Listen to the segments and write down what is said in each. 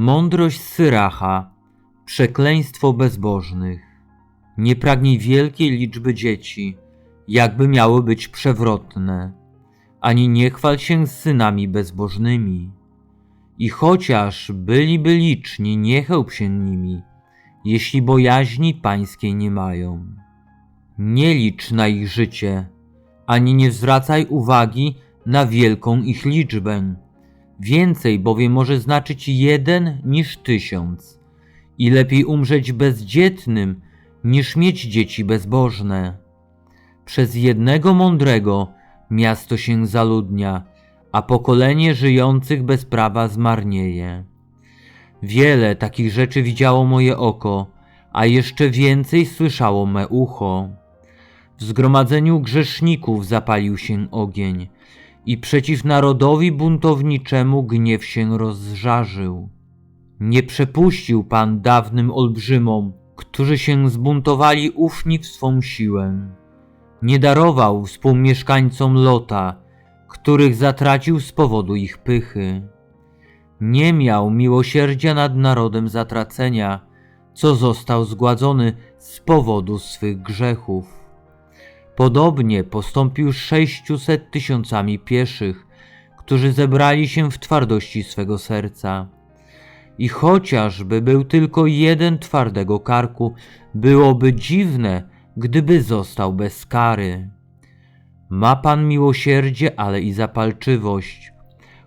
Mądrość Syracha, przekleństwo bezbożnych. Nie pragnij wielkiej liczby dzieci, jakby miały być przewrotne, ani nie chwal się z synami bezbożnymi. I chociaż byliby liczni, nie chełp się nimi, jeśli bojaźni pańskiej nie mają. Nie licz na ich życie, ani nie zwracaj uwagi na wielką ich liczbę. Więcej bowiem może znaczyć jeden niż tysiąc. I lepiej umrzeć bezdzietnym, niż mieć dzieci bezbożne. Przez jednego mądrego miasto się zaludnia, a pokolenie żyjących bez prawa zmarnieje. Wiele takich rzeczy widziało moje oko, a jeszcze więcej słyszało me ucho. W zgromadzeniu grzeszników zapalił się ogień i przeciw narodowi buntowniczemu gniew się rozżarzył. Nie przepuścił Pan dawnym olbrzymom, którzy się zbuntowali ufni w swą siłę. Nie darował współmieszkańcom Lota, których zatracił z powodu ich pychy. Nie miał miłosierdzia nad narodem zatracenia, co został zgładzony z powodu swych grzechów. Podobnie postąpił z sześciuset tysiącami pieszych, którzy zebrali się w twardości swego serca. I chociażby był tylko jeden twardego karku, byłoby dziwne, gdyby został bez kary. Ma Pan miłosierdzie, ale i zapalczywość,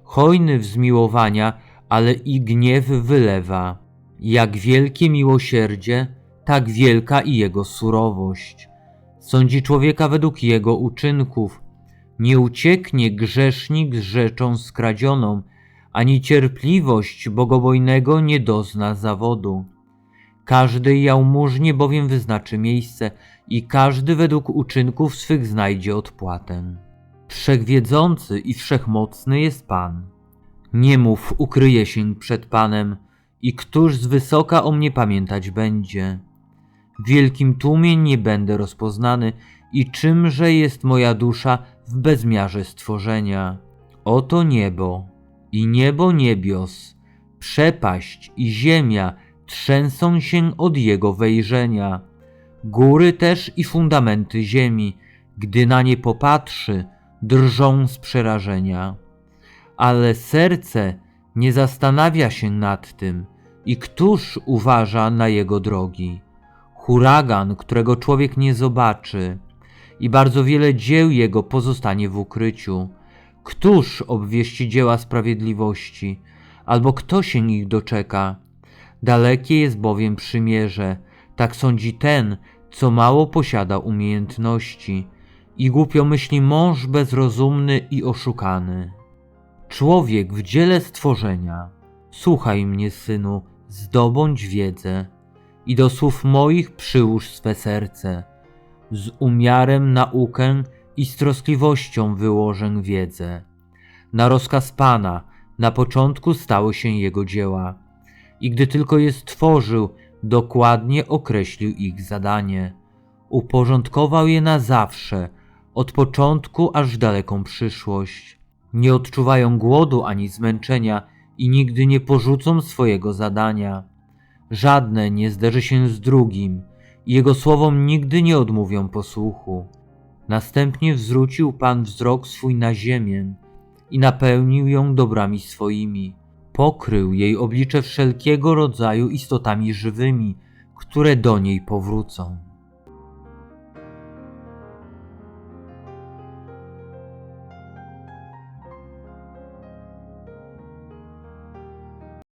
hojny w zmiłowania, ale i gniew wylewa. Jak wielkie miłosierdzie, tak wielka i jego surowość. Sądzi człowieka według jego uczynków. Nie ucieknie grzesznik z rzeczą skradzioną, ani cierpliwość bogobojnego nie dozna zawodu. Każdej jałmużnie bowiem wyznaczy miejsce i każdy według uczynków swych znajdzie odpłatę. Wszechwiedzący i wszechmocny jest Pan. Nie mów, ukryje się przed Panem i któż z wysoka o mnie pamiętać będzie. Wielkim tłumie nie będę rozpoznany i czymże jest moja dusza w bezmiarze stworzenia. Oto niebo i niebo niebios, przepaść i ziemia trzęsą się od jego wejrzenia. Góry też i fundamenty ziemi, gdy na nie popatrzy, drżą z przerażenia. Ale serce nie zastanawia się nad tym, i któż uważa na jego drogi? Huragan, którego człowiek nie zobaczy, i bardzo wiele dzieł jego pozostanie w ukryciu. Któż obwieści dzieła sprawiedliwości, albo kto się ich doczeka? Dalekie jest bowiem przymierze, tak sądzi ten, co mało posiada umiejętności, i głupio myśli mąż bezrozumny i oszukany. Człowiek w dziele stworzenia, słuchaj mnie, synu, zdobądź wiedzę i do słów moich przyłóż swe serce. Z umiarem naukę i z troskliwością wyłożę wiedzę. Na rozkaz Pana na początku stały się jego dzieła i gdy tylko je stworzył, dokładnie określił ich zadanie. Uporządkował je na zawsze, od początku aż daleką przyszłość. Nie odczuwają głodu ani zmęczenia i nigdy nie porzucą swojego zadania. Żadne nie zderzy się z drugim i jego słowom nigdy nie odmówią posłuchu. Następnie zwrócił Pan wzrok swój na ziemię i napełnił ją dobrami swoimi. Pokrył jej oblicze wszelkiego rodzaju istotami żywymi, które do niej powrócą.